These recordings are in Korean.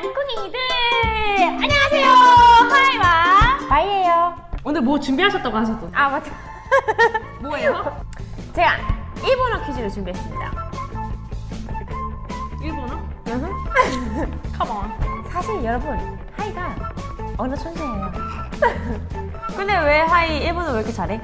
땅콩이들 안녕하세요 하이와 바이예요 오늘 뭐 준비하셨다고 하셨던데? 아 맞다 뭐예요? 제가 일본어 퀴즈를 준비했습니다 일본어? 컴온. 사실 여러분 하이가 언어 천재예요 근데 왜 하이 일본어 왜 이렇게 잘해?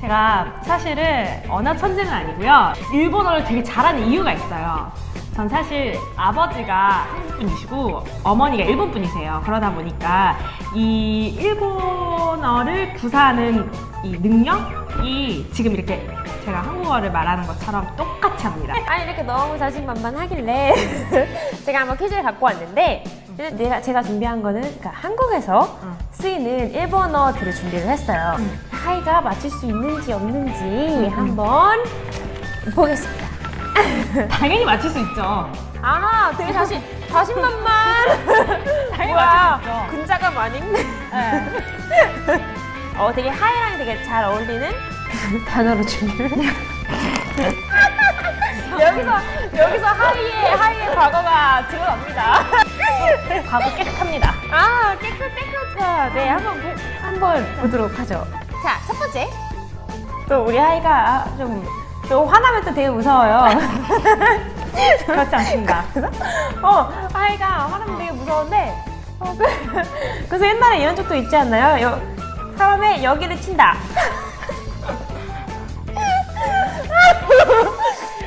제가 사실은 언어 천재는 아니고요. 일본어를 되게 잘하는 이유가 있어요. 전 사실 아버지가 한국 분이시고 어머니가 일본 분이세요. 그러다 보니까 이 일본어를 구사하는 이 능력이 지금 이렇게 제가 한국어를 말하는 것처럼 똑같이 합니다. 아니 이렇게 너무 자신만만하길래 제가 한번 퀴즈를 갖고 왔는데 근데 내가 제가 준비한 거는 그러니까 한국에서 응. 쓰이는 일본어들을 준비를 했어요. 하이가 맞출 수 있는지 없는지 한번 보겠습니다. 당연히 맞출 수 있죠. 아, 되게 자신 자신만만. 당연히 맞출 수 있죠. 근자가 많이 있네. 네. 어, 되게 하이랑 되게 잘 어울리는 단어로 준비를. 여기서 여기서 하이의 하이의 과거가 드러납니다. 과거 깨끗합니다. 아 깨끗 깨끗하. 네 한번 보, 한번 보도록 하죠. 자 첫 번째. 또 우리 하이가 좀 또 화나면 또 되게 무서워요. 그렇지 않습니다. 어 하이가 화나면 되게 무서운데. 어, 그, 그래서 옛날에 이런 적도 있지 않나요? 여, 사람의 여기를 친다.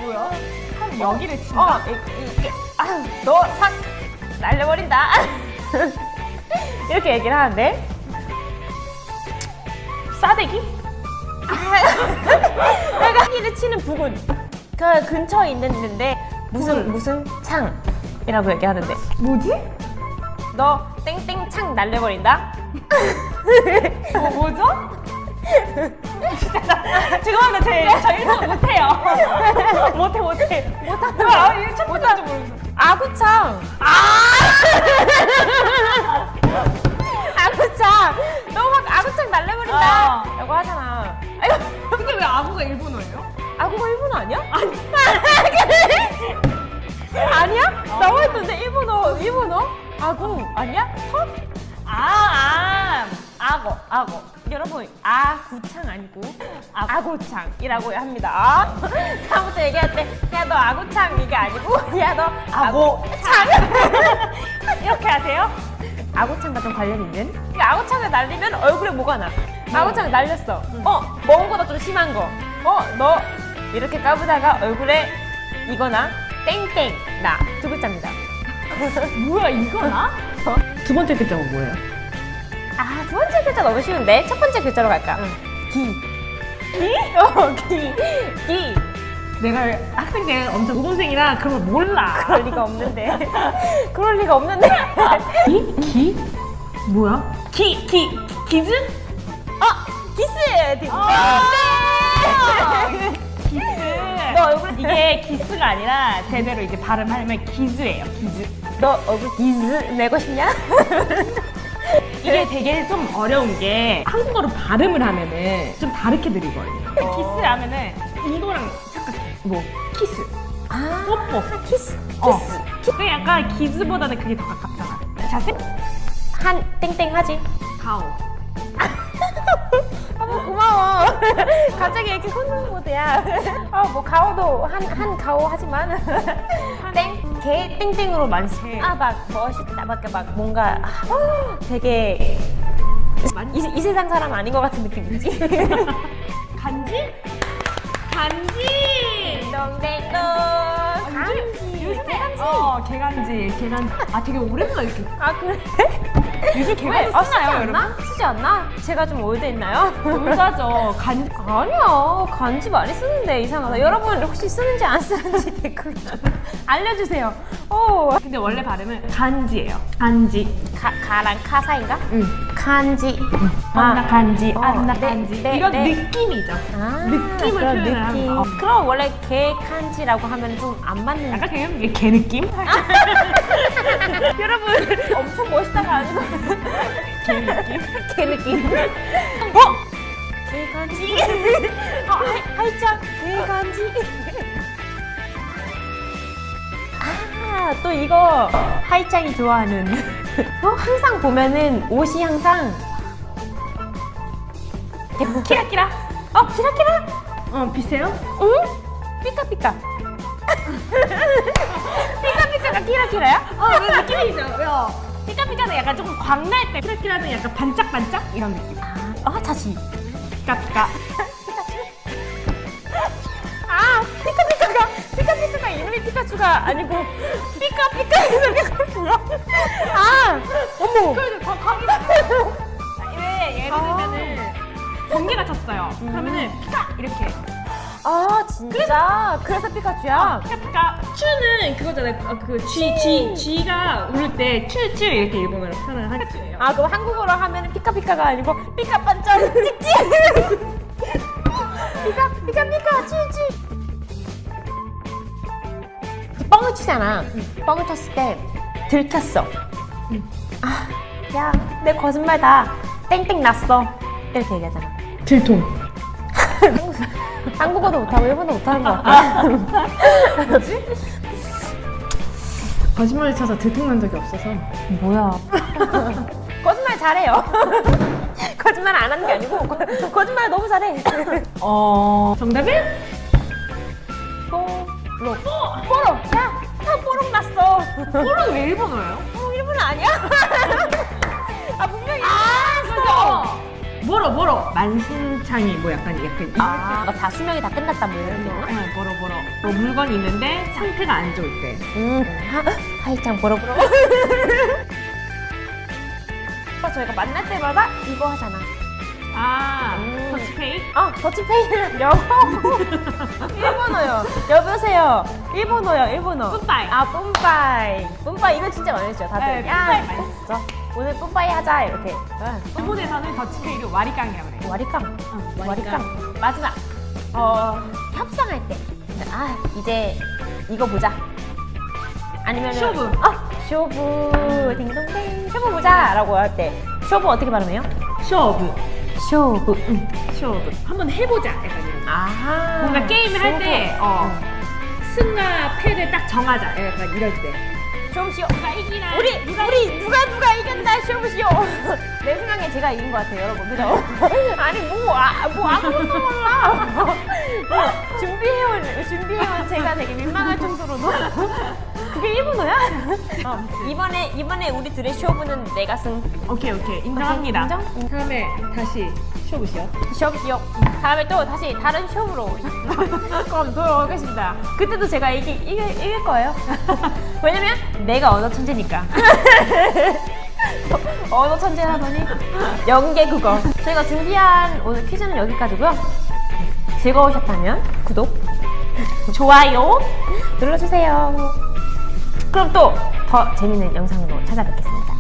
뭐야? 여기를 어, 친다. 이, 이, 아유, 너싹 날려버린다. 이렇게 얘기를 하는데. 싸대기? 내 가 하기를 치는 부근. 그 근처에 있는데 무슨. 무슨 창이라고 얘기하는데. 뭐지? 너 땡땡 창 날려버린다. 뭐, 뭐죠? 죄송합니다. 제, 저 일본어 못해요. 못해, 못해. 못하는 아, 이거 첫 번째인지 모르겠어. 아구창. 아구창. 너 막 아구창 날려버린다. 어. 라고 하잖아. 아구가 일본어예요? 아구가 일본어 아니야? 아니. 아니야? 나와 있던데 일본어 일본어? 아구 아니야? 턱? 아, 아, 악어, 악어. 여러분 아구창 아니고 아고창이라고 합니다. 다음부터 얘기할 때 야 너 아구창 이게 아니고 야 너 아고창 이렇게 하세요. 아구창과 좀 관련 있는? 이 아구창을 날리면 얼굴에 뭐가 나? 아구창 날렸어. 어 먹은 거보다 좀 심한 거. 어 너 이렇게 까부다가 얼굴에 이거나 땡땡 나 두 글자입니다. 뭐야, 이거나? 어? 두 번째 글자가 뭐예요? 아, 두 번째 글자 너무 쉬운데? 첫 번째 글자로 갈까? 기. 기? 어, 기. 기. 내가 학생 때 엄청 고등생이라 그런 걸 몰라. 그럴 리가 없는데. 그럴 리가 없는데. 기? 기? 뭐야? 기, 기, 기즈? 어, 기스! 네. 기스가 아니라 제대로 이제 발음하면 기즈예요, 기즈. 너 얼굴 기스 내고 싶냐? 이게 되게 좀 어려운 게 한국어로 발음을 하면은 좀 다르게 들리거든요. 기스 하면은 이거랑 잠깐 뭐 키스, 아, 뽀뽀. 키스. 어. 키스. 그게 약간 기즈보다는 그게 더 가깝잖아. 자세? 한 땡땡 하지? 가오. 아, 뭐 고마워. 갑자기 이렇게 훈훈 모드야. 아, 뭐 가오도 한, 한 가오 하지만. 땡? 개 땡땡으로. 개. 아, 막 멋있다. 막, 막 뭔가 아, 되게 이, 이 세상 사람 아닌 것 같은 느낌이지. 간지? 간지! 땡땡동. 요즘, 요즘에 어, 개간지, 개간지. 아, 되게 오랜만에 이렇게. 아, 그래? 요즘 개간지 아, 쓰나요, 여러분? 않나? 쓰지 않나? 제가 좀 올드했나요? 올드하죠. 간지. 아니야 간지 많이 쓰는데 이상하다 여러분 혹시 쓰는지 안 쓰는지 댓글로 좀 알려주세요 오 근데 원래 발음은 간지예요. 간지. 가, 가랑 카사인가? 응. 간지 안나 간지, 어, 안나 네, 간지. 네, 이런 네. 느낌이죠. 아, 느낌을 그런 표현을 하는 거. 어. 그럼 원래 개 간지라고 하면 좀 안 맞는 약간 그냥 이게 개 느낌? 여러분 엄청 멋있다가 아니고 개 느낌? 개 느낌 어? 개 간지 어, 할- 활짝 개 간지 아 또 이거 하이짱이 좋아하는. 어, 항상 보면은 옷이 항상 키라키라. 어, 키라키라? 어 비슷해요? 응? 삐까삐까. 삐까삐까가 키라키라야? 어 왜 느낌이죠? 야 피카피카는 약간 조금 광날 때 키라키라는 약간 반짝반짝 이런 느낌. 아, 다시. 피카피카. 피카츄가 아니고, 피카피카에서 피카츄야? 아, 어머. 그래도 거, 거기서 왜 예를 들면은 번개가 쳤어요. 그러면은 피카 이렇게. 아, 진짜? 그래서 피카츄야? 피카피카 추는 그거잖아요. 어, 그 G G G가 울을 때 추 추 이렇게 일본어로 하는 하겠예요. 아, 그럼 한국어로 하면 피카피카가 아니고, 피카반짝 찍찍! 피카, 피카 피카, 찌찌! 뻥을 치잖아. 뻥을 쳤을 때, 들켰어. 아, 야, 내 거짓말 다 땡땡 났어. 이렇게 얘기하잖아. 들통. 한국어도 못하고 일본어 못하는 것 같아. 거짓말을 쳐서 들통 난 적이 없어서. 뭐야? 거짓말 잘해요. 거짓말 안 하는 게 아니고 거- 거짓말 너무 잘해. 어 정답은 뽀록. 뽀록. 야, 다 뽀록 났어. 뽀로는 왜 일본어예요? 어, 일본 아니야? 아 분명히. 아, 그죠? 뭐로 뭐로 만신창이 뭐 약간 약간 아, 다 수명이 다 끝났다 뭐 이런 거. 네, 뭐로 뭐로 뭐 물건이 있는데 상태가 안 좋을 때 음, 하, 하이짱 보러 보러. 오빠 저희가 만날 때마다 이거 하잖아. 아, 음. 터치페이? 아, 더치페이는 영어. 일본어요. 여보세요. 일본어요, 일본어. 뿜빠이. 아, 뿜빠이. 뿜빠이 이거 진짜 많이 했죠, 다들. 네, 야, 뿜빠이 많이 저, 오늘 뿜빠이 하자, 이렇게. 응. 일본에서는 더치페이를 와리깡이라고 그래요. 와리깡. 응, 와리깡. 마지막. 어, 협상할 때. 아, 이제 이거 보자. 아니면 쇼부. 아, 쇼부. 딩동댕. 쇼부 보자. 라고 할 때. 쇼부 어떻게 발음해요? 쇼브. 쇼부. 응. 쇼브. 한번 해보자. 약간. 아하. 뭔가 게임을 할 때, 쇼부. 어, 응. 승과 패를 딱 정하자. 약간 이럴 때. 쇼부시오. 누가 이기나? 우리 누가 우리 누가 누가 이겼나 쇼부시오. 내 생각에 제가 이긴 것 같아요, 여러분. 그죠? 아니 뭐, 아, 뭐 아무것도 몰라. 뭐, 준비해온 준비해온 제가 되게 민망할 정도로도 그게 일본어야? 어, 이번에 이번에 우리 둘의 쇼부는 내가 승. 오케이, 오케이. 인정합니다. 인정? 다음에 다시 쇼부시요. 쇼부시오. 다음에 또 다시 다른 쇼부로 그럼 돌아오겠습니다. 그때도 제가 이기, 이길, 이길 거예요. 왜냐면 내가 언어 천재니까. 언어 천재 하더니 연계 국어. 저희가 준비한 오늘 퀴즈는 여기까지고요. 즐거우셨다면 구독, 좋아요 눌러주세요. 그럼 또 더 재밌는 영상으로 찾아뵙겠습니다.